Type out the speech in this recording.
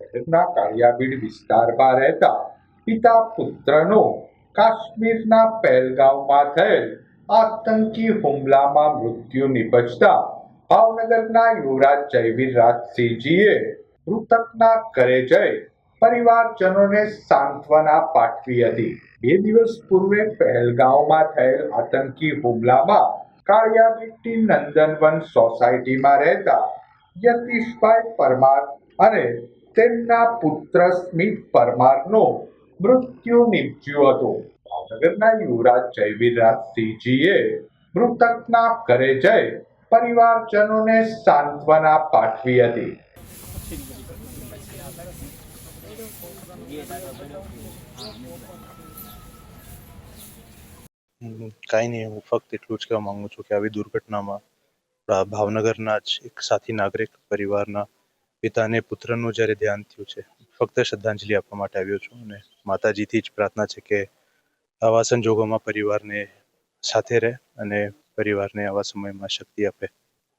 શહેરના કાળિયાબીડ વિસ્તારમાં રહેતા પિતા પુત્રનો કાશ્મીરના પહેલગાંવમાં થયેલ આતંકી હુમલામાં મૃત્યુ નિપજતા ભાવનગરના યુવરાજ જયવીર રાજસિંહજીએ મૃતકના ઘરે જઈ પરિવારજનોને સાંત્વના પાઠવી હતી. બે દિવસ પૂર્વે પહેલગાંવમાં થયેલ આતંકી હુમલામાં કાળિયાબીટી નંદનવન સોસાયટીમાં રહેતા યતીશભાઈ પરમાર અને તેમના પુત્ર સ્મિત પરમારનો મૃત્યુ નિપજ્યું હતું. ભાવનગરના યુવરાજ જયવીરરાજસિંહજીએ મૃતકના ઘરે જઈ પરિવારજનોને સાંત્વના પાઠવી હતી. કાંઈ નહીં, હું ફક્ત એટલું જ કહેવા માંગુ છું કે આવી દુર્ઘટનામાં ભાવનગરના જ એક સાથી નાગરિક પરિવારના પિતાને પુત્રનું જ્યારે ધ્યાન થયું છે, ફક્ત શ્રદ્ધાંજલિ આપવા માટે આવ્યો છું અને માતાજીથી જ પ્રાર્થના છે કે આવા સંજોગોમાં પરિવારને સાથે રહે અને પરિવારને આવા સમયમાં શક્તિ આપે.